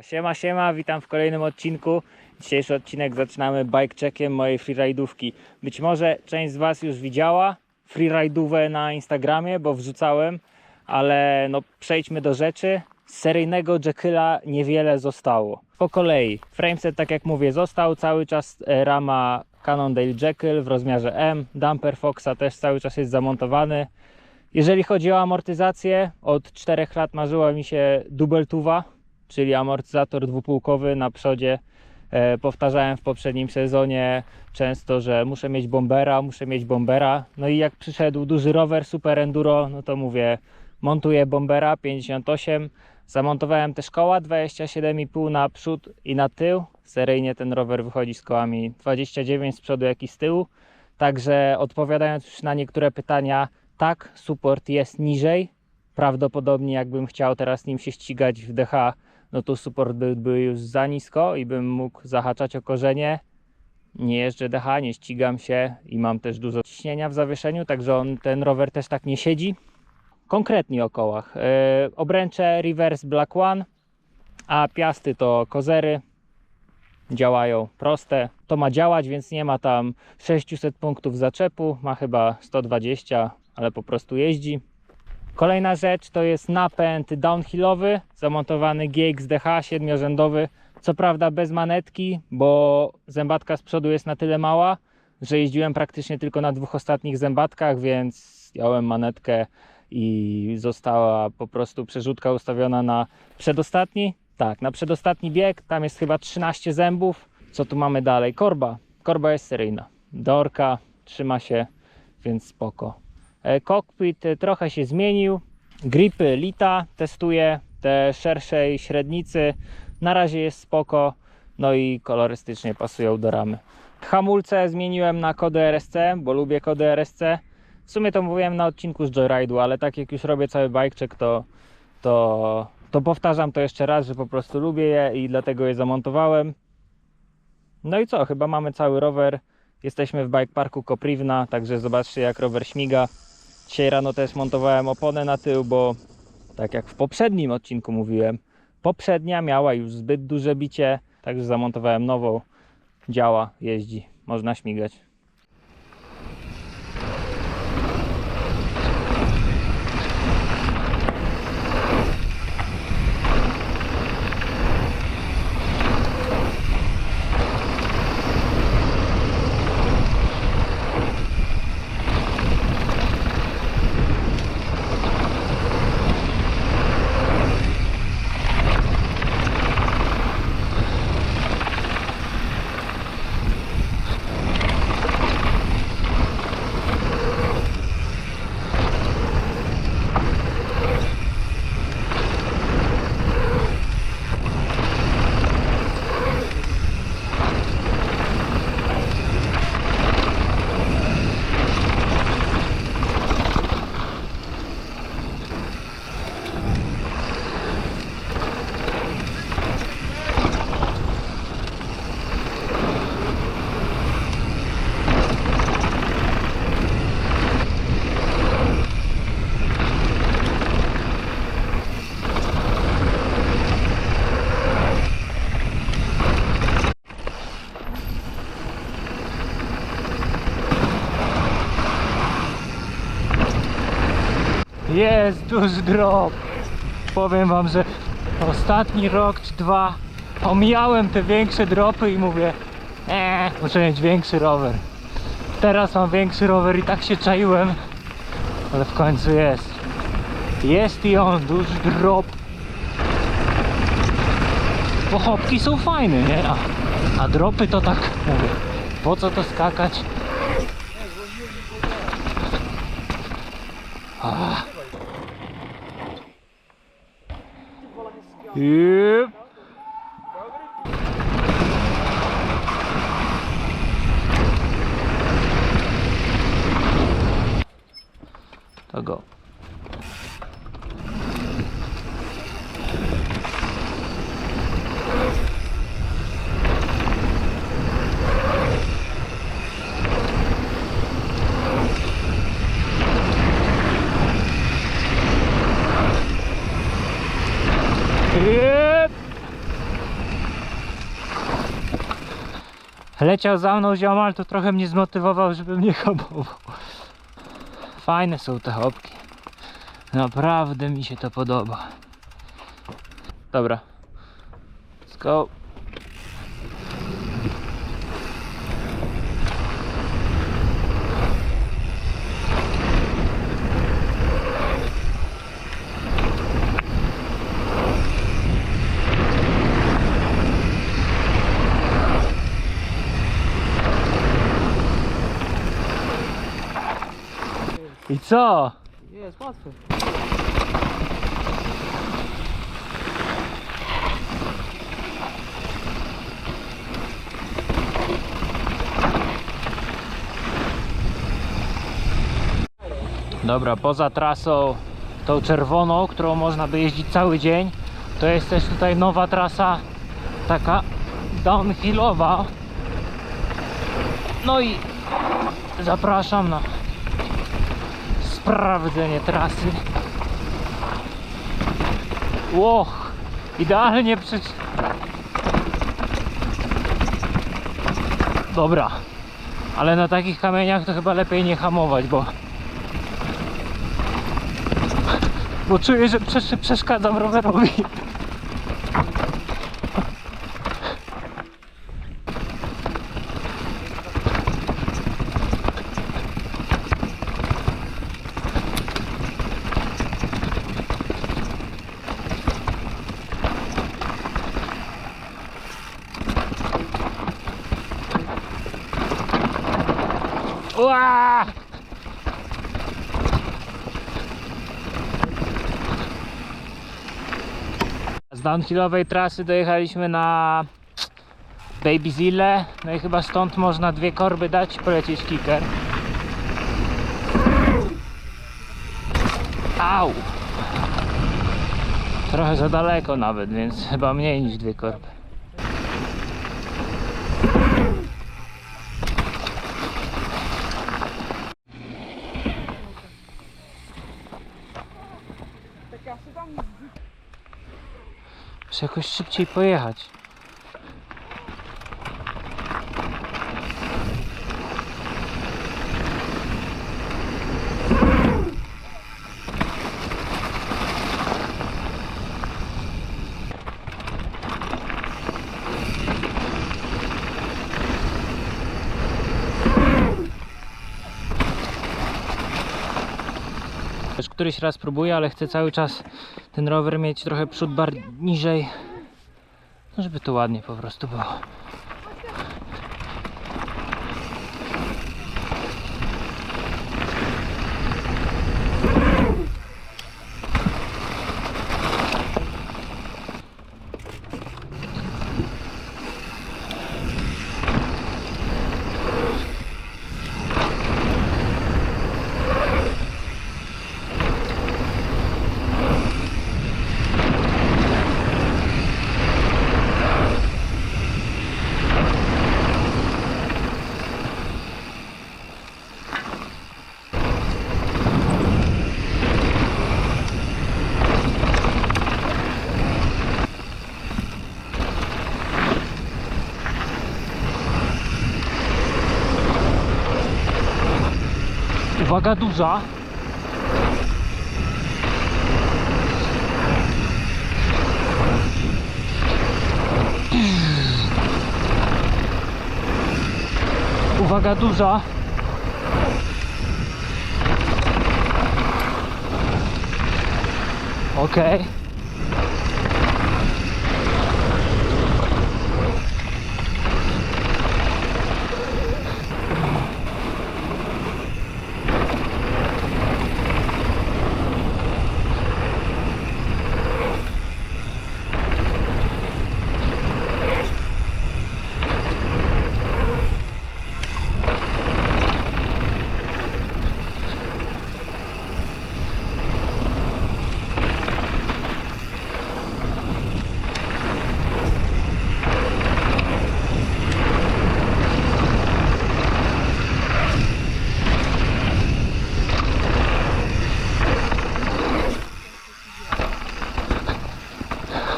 Siema, siema, witam w kolejnym odcinku. Dzisiejszy odcinek zaczynamy bike checkiem mojej freeride'ówki. Być może część z Was już widziała freeride'ówę na Instagramie, bo wrzucałem, ale no przejdźmy do rzeczy. Z seryjnego Jekylla niewiele zostało. Po kolei, frameset tak jak mówię został, cały czas e, rama Cannondale Jekyll w rozmiarze M, damper Foxa też cały czas jest zamontowany. Jeżeli chodzi o amortyzację, od 4 lat marzyła mi się Dubeltuwa, czyli amortyzator dwupółkowy na przodzie. E, powtarzałem w poprzednim sezonie często, że muszę mieć bombera, muszę mieć bombera. No i jak przyszedł duży rower Super Enduro, no to mówię, montuję bombera 58. Zamontowałem też koła 27,5 na przód i na tył. Seryjnie ten rower wychodzi z kołami 29 z przodu, jak i z tyłu. Także odpowiadając już na niektóre pytania, tak, support jest niżej. Prawdopodobnie jakbym chciał teraz nim się ścigać w DH, no to support byłby już za nisko i bym mógł zahaczać o korzenie. Nie jeżdżę DH, nie ścigam się i mam też dużo ciśnienia w zawieszeniu, także on, ten rower też tak nie siedzi. Konkretnie o kołach. Yy, obręcze Reverse Black One, a piasty to kozery. Działają proste. To ma działać, więc nie ma tam 600 punktów zaczepu, ma chyba 120, ale po prostu jeździ. Kolejna rzecz to jest napęd downhillowy, zamontowany GXDH siedmiorzędowy. Co prawda bez manetki, bo zębatka z przodu jest na tyle mała, że jeździłem praktycznie tylko na dwóch ostatnich zębatkach, więc zdjąłem manetkę i została po prostu przerzutka ustawiona na przedostatni. Tak, na przedostatni bieg, tam jest chyba 13 zębów. Co tu mamy dalej? Korba. Korba jest seryjna. Dorka trzyma się, więc spoko. E, Cockpit e, trochę się zmienił. Gripy Lita testuję, te szerszej średnicy. Na razie jest spoko. No i kolorystycznie pasują do ramy. Hamulce zmieniłem na kody RSC, bo lubię kody RSC. W sumie to mówiłem na odcinku z Joyride'u, ale tak jak już robię cały check, to, to, to powtarzam to jeszcze raz, że po prostu lubię je i dlatego je zamontowałem. No i co, chyba mamy cały rower. Jesteśmy w bike parku także zobaczcie jak rower śmiga. Dzisiaj rano też montowałem oponę na tył, bo tak jak w poprzednim odcinku mówiłem, poprzednia miała już zbyt duże bicie, także zamontowałem nową. Działa, jeździ, można śmigać. Jest duży drop. Powiem wam, że ostatni rok czy dwa omijałem te większe dropy i mówię eee, muszę mieć większy rower. Teraz mam większy rower i tak się czaiłem, ale w końcu jest. Jest i on, duży drop. Pochopki są fajne, nie? A, a dropy to tak, mówię, po co to skakać? Hüp. Leciał za mną ziomal, to trochę mnie zmotywował, żebym nie hamował. Fajne są te chopki. Naprawdę mi się to podoba. Dobra. Let's go. I co? Jest łatwy. Dobra, poza trasą tą czerwoną, którą można by jeździć cały dzień, to jest też tutaj nowa trasa taka downhillowa. No i zapraszam na sprawdzenie trasy. Łoch, idealnie przy... Dobra, ale na takich kamieniach to chyba lepiej nie hamować, bo bo czuję, że przesz- przeszkadzam rowerowi. Uaa! Z downhillowej trasy dojechaliśmy na Baby Zille. No i chyba stąd można dwie korby dać i polecieć kicker. Au! Trochę za daleko nawet, więc chyba mniej niż dwie korby. Muszę jakoś szybciej pojechać. Też któryś raz próbuję, ale chcę cały czas ten rower mieć trochę przód bar niżej. No żeby to ładnie po prostu było. Uwaga duża. Uwaga duża. Okej. A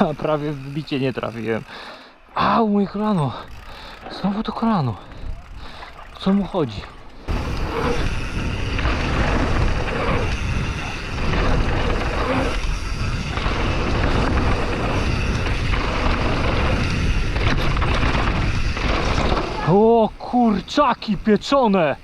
prawie w bicie nie trafiłem. Au, mój kolano. Znowu to kolano. Co mu chodzi? O kurczaki pieczone!